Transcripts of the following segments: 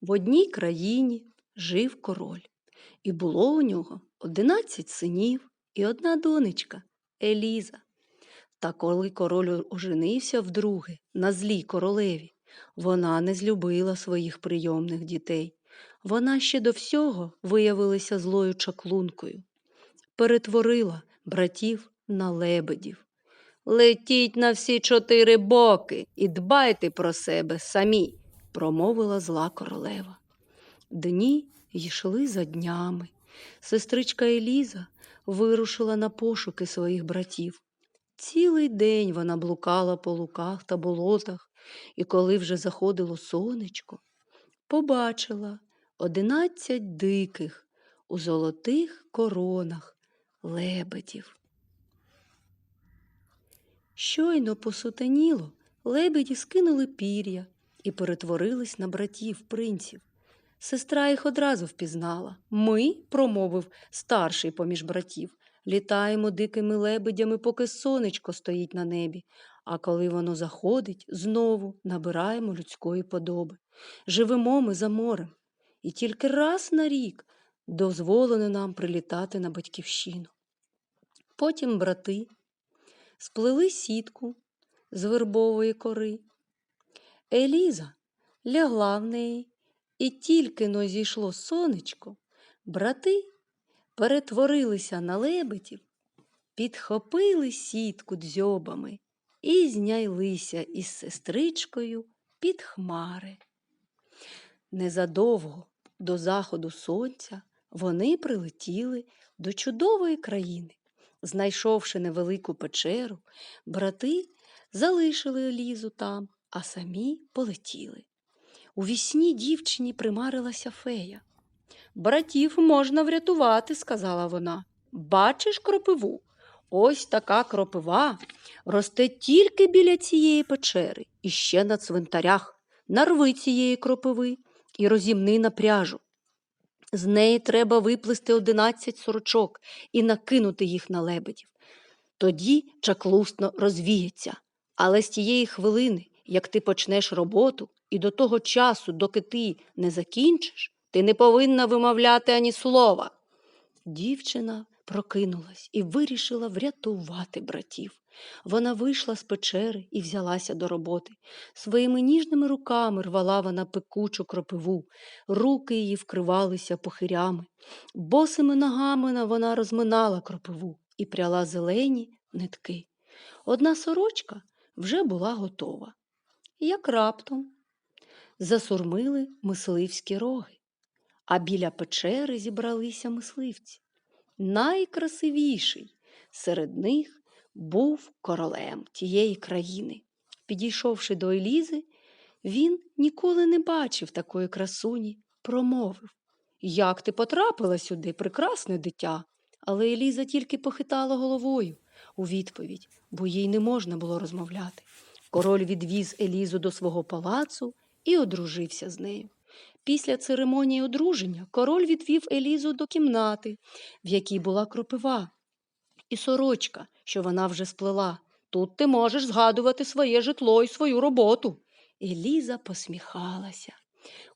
В одній країні жив король, і було у нього одинадцять синів і одна донечка Еліза. Та коли король оженився вдруге на злій королеві, вона не злюбила своїх прийомних дітей. Вона ще до всього виявилася злою чаклункою, перетворила братів на лебедів. Летіть на всі чотири боки і дбайте про себе самі, промовила зла королева. Дні йшли за днями. Сестричка Еліза вирушила на пошуки своїх братів. Цілий день вона блукала по луках та болотах, і коли вже заходило сонечко, побачила одинадцять диких у золотих коронах лебедів. Щойно посутеніло, лебеді скинули пір'я і перетворились на братів принців. Сестра їх одразу впізнала. Ми, промовив старший поміж братів, літаємо дикими лебедями, поки сонечко стоїть на небі, а коли воно заходить, знову набираємо людської подоби. Живемо ми за морем, і тільки раз на рік дозволено нам прилітати на батьківщину. Потім брати сплели сітку з вербової кори. Еліза лягла в неї, і тільки но зійшло сонечко, брати перетворилися на лебедів, підхопили сітку дзьобами і знялися із сестричкою під хмари. Незадовго до заходу сонця вони прилетіли до чудової країни. Знайшовши невелику печеру, брати залишили Елізу там, а самі полетіли. У вісні дівчині примарилася фея. Братів можна врятувати, сказала вона. Бачиш кропиву? Ось така кропива росте тільки біля цієї печери і ще на цвинтарях. Нарви цієї кропиви і розімни на пряжу. З неї треба виплести одинадцять сорочок і накинути їх на лебедів. Тоді чаклусно розвіється. Але з тієї хвилини, як ти почнеш роботу, і до того часу, доки ти не закінчиш, ти не повинна вимовляти ані слова. Дівчина прокинулась і вирішила врятувати братів. Вона вийшла з печери і взялася до роботи. Своїми ніжними руками рвала вона пекучу кропиву, руки її вкривалися похирями. Босими ногами вона розминала кропиву і пряла зелені нитки. Одна сорочка вже була готова. Як раптом засурмили мисливські роги, а біля печери зібралися мисливці. Найкрасивіший серед них був королем тієї країни. Підійшовши до Елізи, він ніколи не бачив такої красуні, промовив Як ти потрапила сюди, прекрасне дитя? Але Еліза тільки похитала головою у відповідь, бо їй не можна було розмовляти. Король відвіз Елізу до свого палацу і одружився з нею. Після церемонії одруження король відвів Елізу до кімнати, в якій була кропива, і сорочка, що вона вже сплела. Тут ти можеш згадувати своє житло і свою роботу. Еліза посміхалася.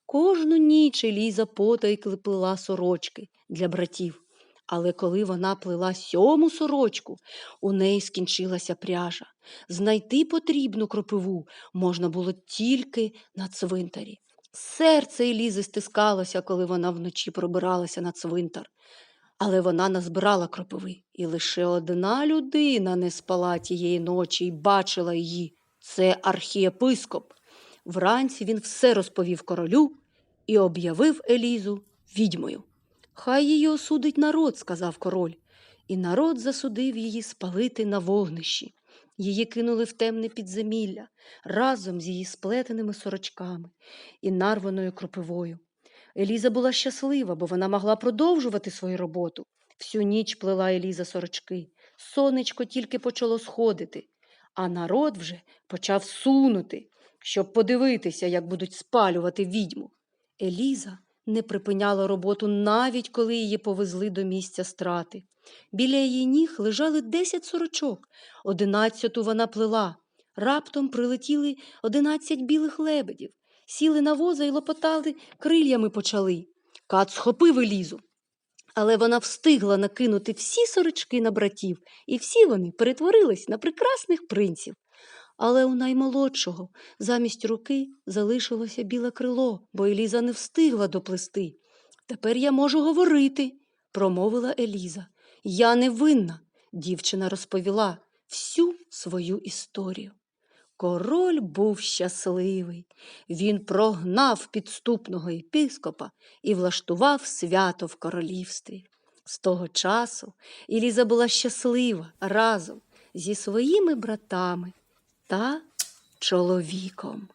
Кожну ніч Еліза потайки плела сорочки для братів. Але коли вона плела сьому сорочку, у неї скінчилася пряжа. Знайти потрібну кропиву можна було тільки на цвинтарі. Серце Елізи стискалося, коли вона вночі пробиралася на цвинтар. Але вона назбирала кропиви, і лише одна людина не спала тієї ночі і бачила її це архієпископ. Вранці він все розповів королю і об'явив Елізу відьмою. Хай її осудить народ, сказав король, і народ засудив її спалити на вогнищі. Її кинули в темне підземілля разом з її сплетеними сорочками і нарваною кропивою. Еліза була щаслива, бо вона могла продовжувати свою роботу. Всю ніч плела Еліза сорочки. Сонечко тільки почало сходити, а народ вже почав сунути, щоб подивитися, як будуть спалювати відьму. Еліза не припиняла роботу навіть коли її повезли до місця страти. Біля її ніг лежали десять сорочок, одинадцяту вона плела. Раптом прилетіли одинадцять білих лебедів. сіли на воза і лопотали, крильями почали. Кат схопив Елізу. Але вона встигла накинути всі сорочки на братів, і всі вони перетворились на прекрасних принців. Але у наймолодшого замість руки залишилося біле крило, бо Еліза не встигла доплести. Тепер я можу говорити, промовила Еліза. Я не винна, дівчина розповіла всю свою історію. Король був щасливий. Він прогнав підступного єпископа і влаштував свято в королівстві. З того часу Еліза була щаслива разом зі своїми братами та чоловіком.